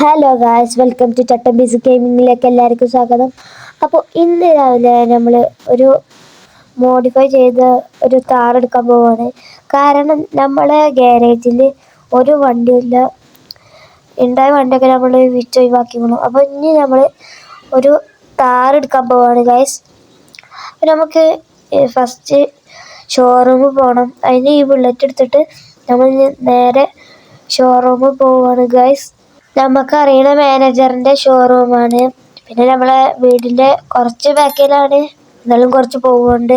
Hello guys welcome to Chattam bees ഗെയിമിങ്ങിലേക്ക് എല്ലാവർക്കും സ്വാഗതം. അപ്പോൾ ഇന്ന് രാവിലെ നമ്മൾ ഒരു മോഡിഫൈ ചെയ്ത ഒരു കാർ എടുക്കാൻ പോവാണ്. കാരണം നമ്മളെ ഗാരേജിൽ ഒരു വണ്ടിയില്ല. ഉണ്ടായ വണ്ടിയൊക്കെ നമ്മൾ വിറ്റ് ഒഴിവാക്കിക്കണം അപ്പോൾ ഇനി നമ്മൾ ഒരു കാർ എടുക്കാൻ പോവാണ് ഗായ്സ് അപ്പോൾ നമുക്ക് ഫസ്റ്റ് ഷോറൂമിൽ പോകണം അതിന് ഈ ബുള്ളറ്റ് എടുത്തിട്ട് നമ്മൾ നേരെ ഷോറൂമിൽ പോവാണ് ഗായ്സ് നമുക്കറിയണ മാനേജറിന്റെ ഷോറൂമാണ് പിന്നെ നമ്മളെ വീടിന്റെ കുറച്ച് ബാക്കിലാണ് എന്നാലും കുറച്ച് പോകുന്നുണ്ട്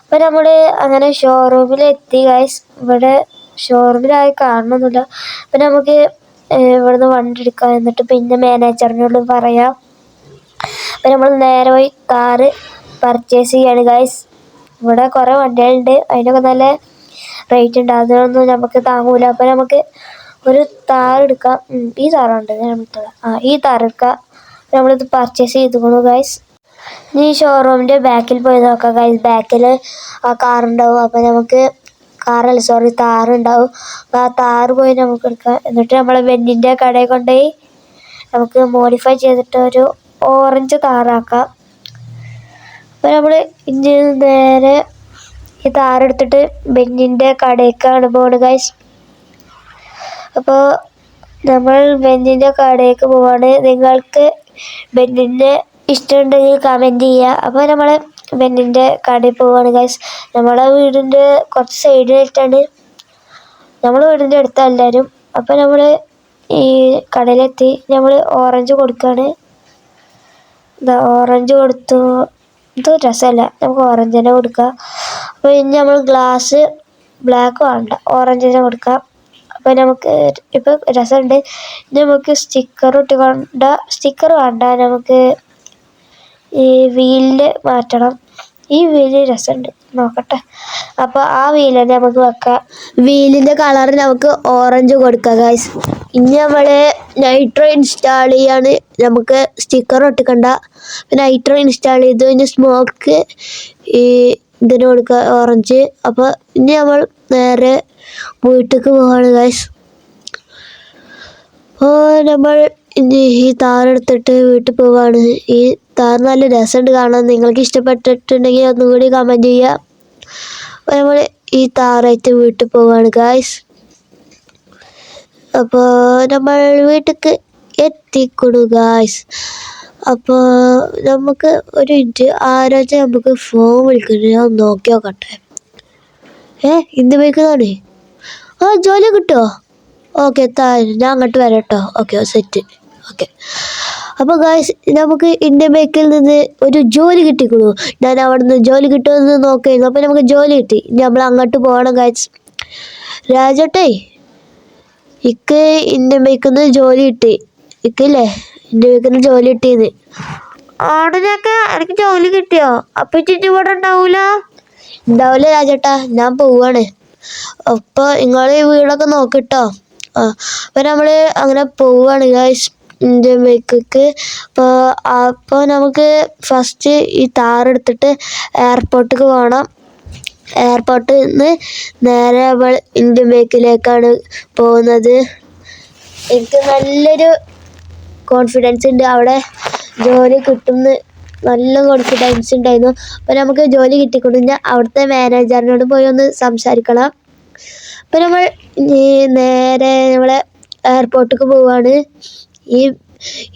അപ്പോൾ നമ്മൾ അങ്ങനെ ഷോറൂമിൽ എത്തി ഗൈസ് ഇവിടെ ഷോറൂമിലായി കാണണമെന്നില്ല അപ്പം നമുക്ക് ഇവിടുന്ന് വണ്ടി എടുക്കാം എന്നിട്ട് പിന്നെ മാനേജറിനോട് പറയാം. അപ്പം നമ്മൾ നേരെ പോയി കാറ് പർച്ചേസ് ചെയ്യാണ് ഗൈസ് ഇവിടെ കുറേ വണ്ടികളുണ്ട്. അതിനൊക്കെ നല്ല റേറ്റ് ഉണ്ട്. അതിനൊന്നും നമുക്ക് താങ്ങൂല. അപ്പം നമുക്ക് ഒരു താർ എടുക്കാം. ഈ താറുണ്ട് ആ ഈ താർ എടുക്കാം. നമ്മളിത് പർച്ചേസ് ചെയ്തുകൊള്ളു ഗൈസ് ഈ ഷോറൂമിന്റെ ബാക്കിൽ പോയി നോക്കാം ഗൈസ് ബാക്കിൽ ആ കാർ ഉണ്ടാവും അപ്പോൾ നമുക്ക് കാറല്ല സോറി താറുണ്ടാവും അപ്പോൾ ആ താറ് പോയി നമുക്ക് എടുക്കാം. എന്നിട്ട് നമ്മൾ വെന്നിന്റെ കടയിൽ കൊണ്ടുപോയി നമുക്ക് മോഡിഫൈ ചെയ്തിട്ട് ഒരു ഓറഞ്ച് താറാക്കാം അപ്പോൾ നമ്മൾ ഇനി നേരെ ഈ താറെടുത്തിട്ട് ബെന്നിന്റെ കടയിലേക്കാണ് പോകുന്നത് ഗൈസ് അപ്പോൾ നമ്മൾ ബെന്നിന്റെ കടയിലേക്ക് പോവാണ്. നിങ്ങൾക്ക് ബെന്നിന്റെ ഇഷ്ടമുണ്ടെങ്കിൽ കമന്റ് ചെയ്യുക അപ്പോൾ നമ്മൾ ബെന്നിന്റെ കടയിൽ പോവാണ് ഗൈസ് നമ്മളെ വീടിന്റെ കുറച്ച് സൈഡിലായിട്ടാണ് നമ്മൾ വീടിന്റെ അടുത്താണ് എല്ലാവരും അപ്പോൾ നമ്മൾ ഈ കടയിലെത്തി നമ്മൾ ഓറഞ്ച് കൊടുക്കുകയാണ് ഓറഞ്ച് കൊടുത്തു. ഇത് രസമല്ല. നമുക്ക് ഓറഞ്ച് തന്നെ കൊടുക്കാം. അപ്പോൾ ഇനി നമ്മൾ ഗ്ലാസ് ബ്ലാക്ക് വേണ്ട. ഓറഞ്ച് തന്നെ കൊടുക്കാം. അപ്പോൾ നമുക്ക് ഇപ്പോൾ രസമുണ്ട്. നമുക്ക് സ്റ്റിക്കർ ഇട്ടുകൊണ്ട് സ്റ്റിക്കർ വേണ്ട നമുക്ക് ഈ വീലിൽ മാറ്റണം. ഈ വീൽ രസമുണ്ട്. നോക്കട്ടെ. അപ്പോൾ ആ വീൽ നമുക്ക് വെക്കാം. വീലിന്റെ കളർ നമുക്ക് ഓറഞ്ച് കൊടുക്കാം ഗൈസ് ഇനി നമ്മൾ നൈട്രോ ഇൻസ്റ്റാൾ ചെയ്യാണ്. നമുക്ക് സ്റ്റിക്കർ ഒട്ടിക്കണ്ട നൈട്രോ ഇൻസ്റ്റാൾ ചെയ്തു ഇനി സ്മോക്ക് ഈ ഇതിന് കൊടുക്കുക ഓറഞ്ച് അപ്പോൾ ഇനി നമ്മൾ നേരെ വീട്ടിലേക്ക് പോവാണ് ഗൈസ് അപ്പോൾ നമ്മൾ ഇനി ഈ താറെടുത്തിട്ട് വീട്ടിൽ പോവാണ്. ഈ താർ നല്ല രസമുണ്ട് കാണാൻ. നിങ്ങൾക്ക് ഇഷ്ടപ്പെട്ടിട്ടുണ്ടെങ്കിൽ ഒന്നും കൂടി കമന്റ് അപ്പോൾ നമ്മൾ ഈ താറായിട്ട് വീട്ടിൽ പോവാണ് ഗായ്സ് അപ്പോൾ നമ്മൾ വീട്ടിലേക്ക് എത്തിക്കൊടു ഗായ്സ് അപ്പോൾ നമുക്ക് ഒരു മിനിറ്റ് ആരാച്ച നമുക്ക് ഫോൺ വിളിക്കുന്നത്? ഞാൻ നോക്കി നോക്കട്ടെ. ഏ ഇന്ന് വിളിക്കുന്നതാണ്? ആ ജോലി കിട്ടുമോ ഓക്കെ താ ഞാൻ അങ്ങോട്ട് വരാം കേട്ടോ ഓക്കെ സെറ്റ് ഓക്കെ. അപ്പോൾ ഗായ്സ് നമുക്ക് ഇന്ത്യൻ ബേക്കിൽ നിന്ന് ഒരു ജോലി കിട്ടിക്കുള്ളൂ ഞാൻ അവിടെ നിന്ന് ജോലി കിട്ടുമെന്ന് നോക്കായിരുന്നു. അപ്പോൾ നമുക്ക് ജോലി കിട്ടി. ഇനി നമ്മൾ അങ്ങോട്ട് പോകണം ഗായ്സ് രാജോട്ടേ ഇക്ക് ഇന്ത്യൻ ബേക്കിൽ നിന്ന് ജോലി കിട്ടി. ഇക്കില്ലേ ഇന്ത്യൻ വീക്കിന് ജോലി കിട്ടിയത്. ആടിനൊക്കെ എനിക്ക് ജോലി കിട്ടിയോ? അപ്പൊ ചിറ്റി ഇവിടെ ഉണ്ടാവൂല? ഉണ്ടാവില്ല രാജേട്ടാ ഞാൻ പോവാണ്. അപ്പൊ നിങ്ങൾ ഈ വീടൊക്കെ നോക്കിട്ടോ. ആ നമ്മൾ നമ്മൾ അങ്ങനെ പോവാണ് ഗൈസ് ഇന്ത്യൻ ബൈക്കിക്ക് അപ്പോൾ അപ്പോൾ നമുക്ക് ഫസ്റ്റ് ഈ താറെടുത്തിട്ട് എയർപോർട്ടിലേക്ക് പോകണം എയർപോർട്ടിൽ നിന്ന് നേരെ നമ്മൾ ഇന്ത്യൻ ബേക്കിലേക്കാണ് പോകുന്നത്. എനിക്ക് നല്ലൊരു കോൺഫിഡൻസ് ഉണ്ട്. അവിടെ ജോലി കിട്ടുമെന്ന് നല്ല കോൺഫിഡൻസ് ഉണ്ടായിരുന്നു. അപ്പോൾ നമുക്ക് ജോലി കിട്ടിക്കൊണ്ടിരുന്ന അവിടുത്തെ മാനേജറിനോട് പോയി ഒന്ന് സംസാരിക്കണം. അപ്പോൾ നമ്മൾ നേരെ നമ്മളെ എയർപോർട്ടിലേക്ക് പോവാണ്. ഈ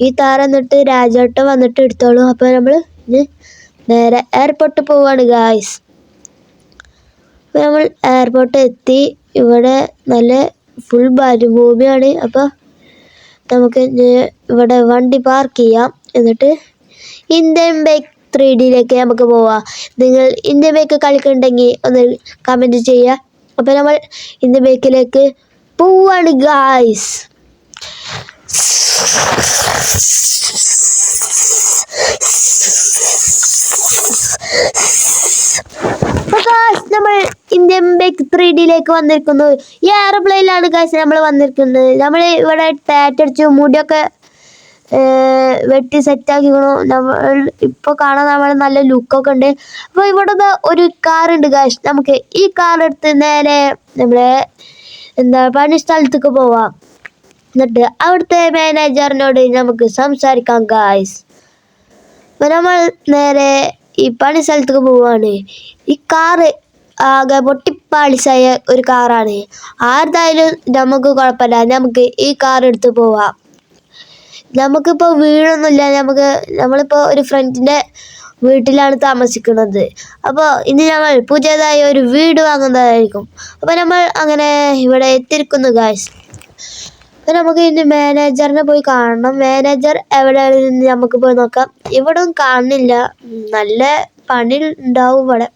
ഈ താറ എന്നിട്ട് രാജോട്ടം വന്നിട്ട് എടുത്തോളൂ. അപ്പോൾ നമ്മൾ നേരെ എയർപോർട്ട് പോവാണ് ഗായ്സ് അപ്പോൾ നമ്മൾ എയർപോർട്ട് എത്തി. ഇവിടെ നല്ല ഫുൾ മരുഭൂമിയാണ് അപ്പോൾ നമുക്ക് ഇവിടെ വണ്ടി പാർക്ക് ചെയ്യാം. എന്നിട്ട് ഇന്ത്യൻ ബൈക്ക് ത്രീ ഡിയിലേക്ക് നമുക്ക് പോവാം. നിങ്ങൾ ഇന്ത്യൻ ബൈക്ക് കളിക്കുന്നുണ്ടെങ്കിൽ ഒന്ന് കമന്റ് ചെയ്യുക അപ്പോൾ നമ്മൾ ഇന്ത്യൻ ബൈക്കിലേക്ക് പോവാണ് ഗായ്സ് ത്രീ വന്നിരിക്കുന്നു. ഈ എയർപ്ലെയിനിലാണ് കാശ് നമ്മൾ വന്നിരിക്കുന്നത്. നമ്മൾ ഇവിടെ ടാറ്റ് അടിച്ചു മുടിയൊക്കെ വെട്ടി സെറ്റാക്കിക്കണു നമ്മൾ ഇപ്പോൾ കാണാൻ നമ്മൾ നല്ല ലുക്കൊക്കെ ഉണ്ട്. അപ്പോൾ ഇവിടെ ഒരു ഉണ്ട് ഗായ്സ് നമുക്ക് ഈ കാർ എടുത്ത് നേരെ നമ്മളെ എന്താ പണി സ്ഥലത്തേക്ക് പോവാം. എന്നിട്ട് അവിടുത്തെ മാനേജറിനോട് നമുക്ക് സംസാരിക്കാം ഗായ്സ് നമ്മൾ നേരെ ഈ പണി സ്ഥലത്തേക്ക് പോവാണ്. ഈ കാറ് ആകെ പൊട്ടിപ്പാളിസായ ഒരു കാറാണ്. ആരുതായാലും നമുക്ക് കുഴപ്പമില്ല. നമുക്ക് ഈ കാർ എടുത്ത് പോവാം. നമുക്കിപ്പോൾ വീടൊന്നുമില്ല. നമുക്ക് നമ്മളിപ്പോൾ ഒരു ഫ്രണ്ടിന്റെ വീട്ടിലാണ് താമസിക്കുന്നത്. അപ്പോൾ ഇന്ന് ഞങ്ങൾ പുതിയതായി ഒരു വീട് വാങ്ങുന്നതായിരിക്കും. അപ്പോൾ നമ്മൾ അങ്ങനെ ഇവിടെ എത്തിയിരിക്കുന്നു ഗായ്സ് അപ്പോൾ നമുക്ക് ഇനി മാനേജറിനെ പോയി കാണണം. മാനേജർ എവിടെയാണെന്ന് നമുക്ക് പോയി നോക്കാം. ഇവിടെ കാണുന്നില്ല. നല്ല പണി ഉണ്ടാവും ഇവിടെ.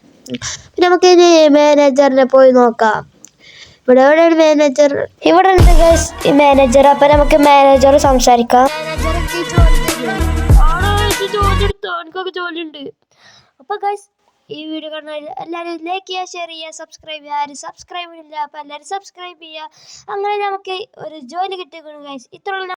പിന്നെ നമുക്ക് ഇനി മാനേജറിനെ പോയി നോക്കാം. ഇവിടെ എവിടെയാണ് മാനേജർ ഇവിടെ ഉണ്ട് ഗൈസ് ഈ മാനേജർ അപ്പൊ നമുക്ക് മാനേജർ സംസാരിക്കാം. ജോലിയുണ്ട്. അപ്പൊ ഗൈസ് ഈ വീഡിയോ കാണാൻ എല്ലാവരും ലൈക്ക് ചെയ്യുക ഷെയർ ചെയ്യുക സബ്സ്ക്രൈബ് ചെയ്യുക. ആരും സബ്സ്ക്രൈബ് ഇല്ല അപ്പോൾ എല്ലാവരും സബ്സ്ക്രൈബ് ചെയ്യുക. അങ്ങനെ നമുക്ക് ഒരു ജോലി കിട്ടിക്കണം ഗൈസ് ഇത്രയുള്ള